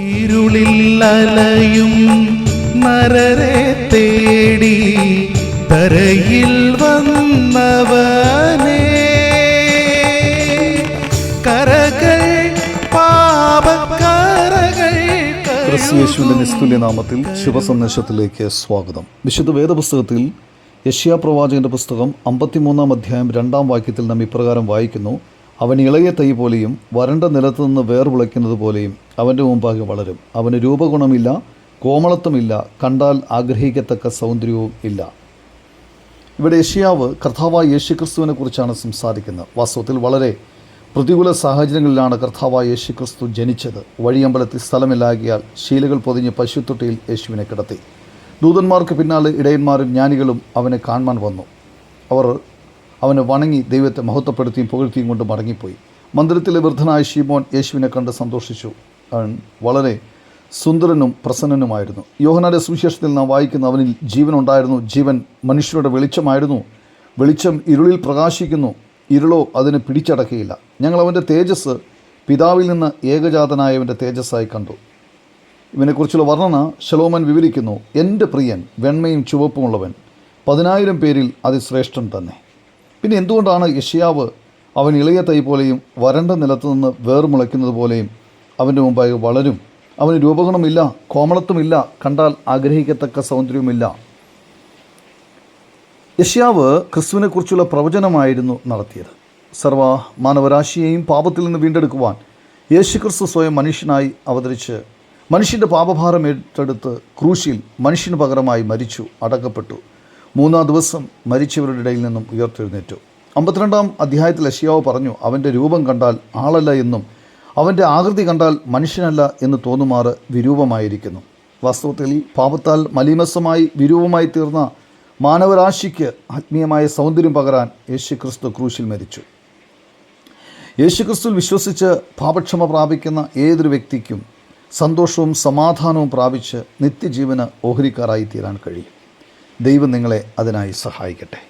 ഇരുളിൽ അലയും നരരെ തേടി തരയിൽ വന്നവനേ. കരകൾ പാപക്കരകൾ ക്രിസ്തുയേശുവിന്റെ നിസ്തുല്യ നാമത്തിൽ ശുഭസന്ദേശത്തിലേക്ക് സ്വാഗതം. വിശുദ്ധ വേദപുസ്തകത്തിൽ യഷ്യാ പ്രവാചകന്റെ പുസ്തകം അമ്പത്തിമൂന്നാം അധ്യായം രണ്ടാം വാക്യത്തിൽ നാം ഇപ്രകാരം വായിക്കുന്നു. അവൻ ഇളയ തൈ പോലെയും വരണ്ട നിലത്ത് നിന്ന് വേർവിളയ്ക്കുന്നത് പോലെയും അവന്റെ മുമ്പാകെ വളരും. അവന് രൂപഗുണമില്ല കോമളത്വമില്ല കണ്ടാൽ ആഗ്രഹിക്കത്തക്ക സൗന്ദര്യവും ഇല്ല. ഇവിടെ യഷ്യാവ് കർത്താവായ യേശുക്രിസ്തുവിനെ കുറിച്ചാണ് സംസാരിക്കുന്നത്. വാസ്തവത്തിൽ വളരെ പ്രതികൂല സാഹചര്യങ്ങളിലാണ് കർത്താവായ യേശുക്രിസ്തു ജനിച്ചത്. വഴിയമ്പലത്തിൽ സ്ഥലമില്ലാകിയാൽ ശീലകൾ പൊതിഞ്ഞ് പശുത്തൊട്ടിയിൽ യേശുവിനെ കിടത്തി. ദൂതന്മാർക്ക് പിന്നാലെ ഇടയന്മാരും ജ്ഞാനികളും അവനെ കാണാൻ വന്നു. അവർ അവനെ വണങ്ങി ദൈവത്തെ മഹത്വപ്പെടുത്തിയും പുകഴ്ത്തിയും കൊണ്ട് മടങ്ങിപ്പോയി. മന്ദിരത്തിലെ വൃദ്ധനായ ഷീമോൻ യേശുവിനെ കണ്ട് സന്തോഷിച്ചു. അവൻ വളരെ സുന്ദരനും പ്രസന്നനുമായിരുന്നു. യോഹനാരെ സുവിശേഷത്തിൽ നാം വായിക്കുന്ന അവനിൽ ജീവനുണ്ടായിരുന്നു. ജീവൻ മനുഷ്യരുടെ വെളിച്ചമായിരുന്നു. വെളിച്ചം ഇരുളിൽ പ്രകാശിക്കുന്നു. ഇരുളോ അതിനെ പിടിച്ചടക്കിയില്ല. ഞങ്ങൾ അവന്റെ തേജസ് പിതാവിൽ നിന്ന് ഏകജാതനായവന്റെ തേജസ്സായി കണ്ടു. ഇവനെക്കുറിച്ചുള്ള വർണന ശലോമൻ വിവരിക്കുന്നു. എന്റെ പ്രിയൻ വെണ്മയും ചുവപ്പുമുള്ളവൻ. പതിനായിരം പേരിൽ അതിശ്രേഷ്ഠൻ തന്നെ. പിന്നെ എന്തുകൊണ്ടാണ് യഷ്യാവ് അവൻ ഇളയ തൈ പോലെയും വരണ്ട നിലത്തു നിന്ന് വേർമുളയ്ക്കുന്നത് പോലെയും അവന്റെ മുമ്പായി വളരും? അവന് രൂപഗുണമില്ല കോമളത്വമില്ല കണ്ടാൽ ആഗ്രഹിക്കത്തക്ക സൗന്ദര്യവുമില്ല. യഷ്യാവ് ക്രിസ്തുവിനെക്കുറിച്ചുള്ള പ്രവചനമായിരുന്നു നടത്തിയത്. സർവ മാനവരാശിയെയും പാപത്തിൽ നിന്ന് വീണ്ടെടുക്കുവാൻ യേശുക്രിസ്തു സ്വയം മനുഷ്യനായി അവതരിച്ച് മനുഷ്യന്റെ പാപഭാരം ഏറ്റെടുത്ത് ക്രൂശിൽ മനുഷ്യന് പകരമായി മരിച്ചു അടക്കപ്പെട്ടു. മൂന്നാം ദിവസം മരിച്ചവരുടെ ഇടയിൽ നിന്നും ഉയർത്തെഴുന്നേറ്റു. അമ്പത്തിരണ്ടാം അധ്യായത്തിൽ അഷിയാവ് പറഞ്ഞു അവന്റെ രൂപം കണ്ടാൽ ആളല്ല എന്നും അവന്റെ ആകൃതി കണ്ടാൽ മനുഷ്യനല്ല എന്ന് തോന്നുമാറ് വിരൂപമായിരിക്കുന്നു. വാസ്തവത്തിൽ പാപത്താൽ മലീമസമായി വിരൂപമായി തീർന്ന മാനവരാശിക്ക് ആത്മീയമായ സൗന്ദര്യം പകരാൻ യേശു ക്രിസ്തു ക്രൂശിൽ മരിച്ചു. യേശുക്രിസ്തുവിൽ വിശ്വസിച്ച് പാപക്ഷമ പ്രാപിക്കുന്ന ഏതൊരു വ്യക്തിക്കും സന്തോഷവും സമാധാനവും പ്രാപിച്ച് നിത്യജീവന് ഓഹരിക്കാരായി തീരാൻ കഴിയും. ദൈവം നിങ്ങളെ അതിനായി സഹായിക്കട്ടെ.